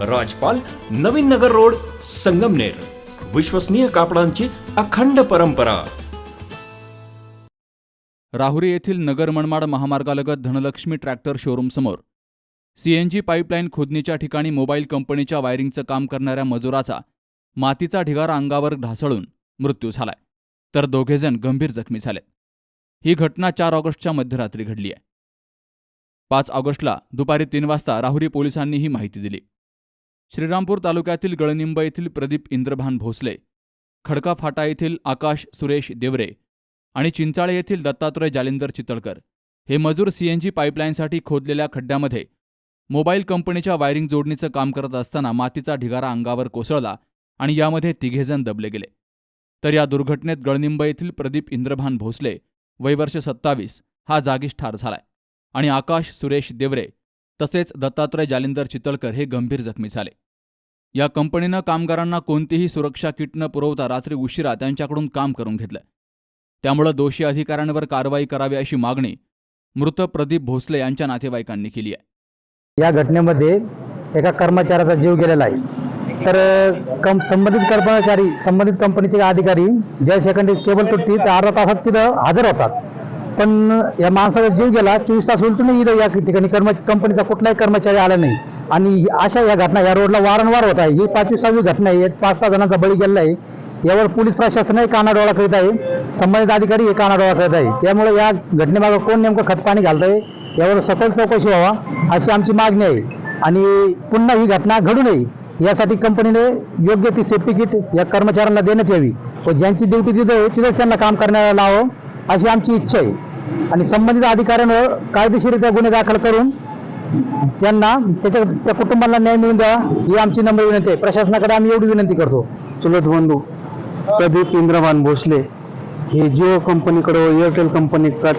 राजपाल Navin Nagar road Sangamner. विश्वसनीय कापडांची अखंड परंपरा. राहुरी येथील नगर मनमाड महामार्गालगत धनलक्ष्मी ट्रॅक्टर शोरूम समोर. सीएनजी पाईपलाईन खोदणीच्या ठिकाणी मोबाईल कंपनीच्या वायरिंगचं काम करणाऱ्या मजुराचा मातीचा ढिगारा अंगावर ढासळून मृत्यू झालाय. तर दोघेजण गंभीर जखमी झाले. ही घटना चार ऑगस्टच्या मध्यरात्री घडली आहे पाच ऑगस्टला दुपारी तीन वाजता राहुरी पोलिसांनी ही माहिती दिली. श्रीरामपूर तालुक्यातील गळनिंब येथील प्रदीप इंद्रभान भोसले खडका फाटा येथील आकाश सुरेश देवरे आणि चिंचाळे येथील दत्तात्रय जालिंदर चितळकर हे मजूर सीएनजी पाईपलाईनसाठी खोदलेल्या खड्ड्यामध्ये मोबाईल कंपनीच्या वायरिंग जोडणीचं काम करत असताना मातीचा ढिगारा अंगावर कोसळला आणि यामध्ये तिघेजण दबले गेले. तर या दुर्घटनेत गळनिंब येथील प्रदीप इंद्रभान भोसले वयवर्ष सत्तावीस हा जागीच ठार झालाय आणि आकाश सुरेश देवरे तसेच दत्तात्रय जालिंदर चितळकर हे गंभीर जखमी झाले. या कंपनीनं कामगारांना कोणतीही सुरक्षा किट न पुरवता रात्री उशिरा त्यांच्याकडून काम करून घेतलं. त्यामुळं दोषी अधिकाऱ्यांवर कारवाई करावी अशी मागणी मृत प्रदीप भोसले यांच्या नातेवाईकांनी केली आहे. या घटनेमध्ये एका कर्मचाऱ्याचा जीव गेलेला आहे. तर कम संबंधित कर्मचारी संबंधित कंपनीचे अधिकारी ज्या सेकंडी केबल तुटती अर्धा तासात तिथं हजर होतात. पण या माणसाचा जीव गेला चोवीस तास उलटूनही इथं या ठिकाणी कर्म कंपनीचा कुठलाही कर्मचारी आला नाही. आणि अशा या घटना या रोडला वारंवार होत आहे. ही पाचवी सहावी घटना आहे. यात पाच सहा जणांचा बळी गेलेला आहे. यावर पोलीस प्रशासनही कानाडोळा करीत आहे. संबंधित अधिकारी हे कानाडोळा करत आहे. त्यामुळे या घटनेमागं कोण नेमकं खतपाणी घालत आहे यावर सखोल चौकशी व्हावा अशी आमची मागणी आहे. आणि पुन्हा ही घटना घडू नये यासाठी कंपनीने योग्य ती सेफ्टी किट या कर्मचाऱ्यांना देण्यात यावी. व ज्यांची ड्युटी तिथं आहे तिथेच त्यांना काम करण्याला लावावं. अशी आमची इच्छा आहे. आणि संबंधित अधिकाऱ्यांवर कायदेशीरित्या गुन्हे दाखल करून त्यांना त्याच्या त्या कुटुंबाला न्याय मिळून द्या ही आमची नम्र विनंती आहे. प्रशासनाकडे आम्ही एवढी विनंती करतो. चुलत बंधू प्रदीप इंद्रभान भोसले हे जिओ कंपनीकडे व एअरटेल कंपनीकडे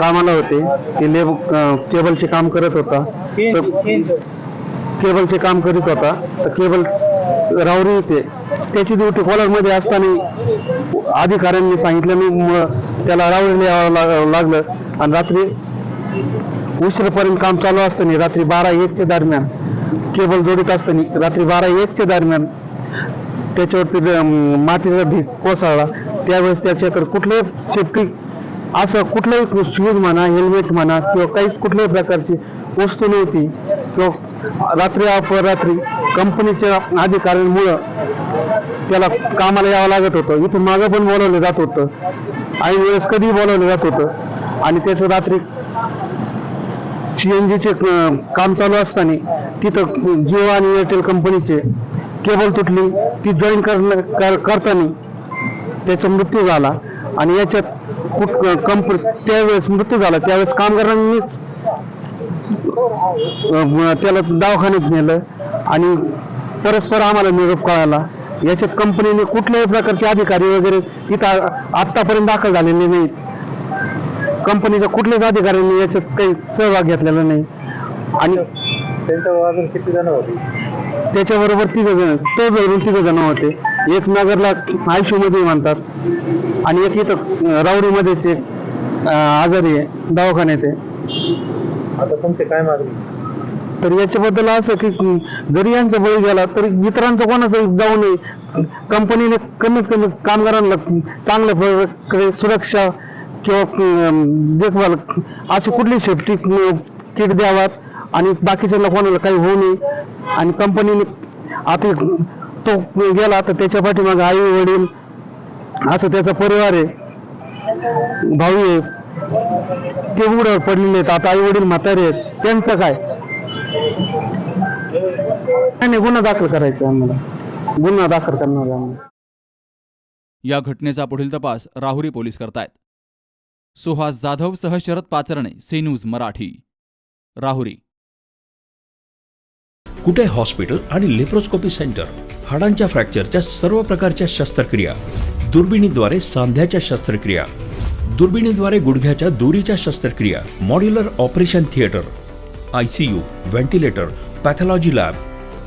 कामाला होते. ते लेब केबलचे काम करत होता. तर केबलचे काम करीत होता. तर केबल रावरी येते त्याची ड्युटी कॉलरमध्ये असताना अधिकाऱ्यांनी सांगितल्यामुळं त्याला रावरीला यावं लागलं. आणि रात्री उशिरापर्यंत काम चालू असताना रात्री बारा एकच्या दरम्यान केबल जोडीत असताना रात्री बारा एकच्या दरम्यान त्याच्यावरती मातीचा ढीक कोसळला. त्यावेळेस त्याच्याकडे कुठल्याही सेफ्टी असं कुठलंही शूज म्हणा हेल्मेट म्हणा किंवा काहीच कुठल्याही प्रकारची वस्तू नव्हती. किंवा रात्री अपरात्री कंपनीच्या अधिकाऱ्यांमुळं त्याला कामाला यावं लागत होतं. इथून मागं पण बोलवलं जात होतं. आई वेळेस कधीही बोलवलं जात होतं. आणि त्याचं रात्री सी एन जीचे काम चालू असताना तिथं जिओ आणि एअरटेल कंपनीचे केबल तुटली. ती जॉईन करताना त्याचा मृत्यू झाला. आणि याच्यात कुठ कंप त्यावेळेस मृत्यू झाला. त्यावेळेस कामगारांनीच त्याला दवाखान्यात नेलं. आणि परस्पर आम्हाला निरोप कळाला. याच्यात कंपनीने कुठल्याही प्रकारचे अधिकारी वगैरे तिथं आतापर्यंत दाखल झालेले नाहीत. कंपनीच्या कुठल्याच अधिकाऱ्यांनी याच्यात काही सहभाग घेतलेला नाही. आणि त्याच्याबरोबर तिघ जण तो धरून तिघ जण होते. एक नगरला आयशू मध्ये म्हणतात आणि एक इथं राऊरीमध्येच एक आजारी आहे दवाखान्यात आहे. आता तुमचे काय मागणी? तर याच्याबद्दल असं की जरी यांचा बळी गेला तरी इतरांचं कोणाचं जाऊ नये. कंपनीने कमीत कमी कामगारांना चांगल्या प्रकारे सुरक्षा किंवा देखभाल अशी कुठली सेफ्टी किट द्यावात आणि बाकीच्या कोणाला काही होऊ नये. आणि कंपनीने आता तो गेला तर त्याच्या पाठीमागे आई वडील असं त्याचा परिवार आहे. भाऊ आहे. ते उघड्यावर पडलेले आहेत. आता आई वडील म्हातारे आहेत. त्यांचं काय? नाही नाही, गुन्हा दाखल करायचा आहे आम्हाला. गुन्हा दाखल करणार आहे आम्हाला. या घटनेचा पुढील तपास राहुरी पोलीस करतायत. सुहास जाधव सह Sharad Pacharne C news Marathi. Rahuri. Kute hospital आणि लेप्रोस्कोपी सेंटर? हाडांच्या फ्रॅक्चरच्या सर्व प्रकारच्या शस्त्रक्रिया. दुर्बिणीद्वारे सांध्याच्या शस्त्रक्रिया. दुर्बिणीद्वारे गुडघ्याच्या दोरीच्या शस्त्रक्रिया. Modular operation theatre. I C U ventilator pathology lab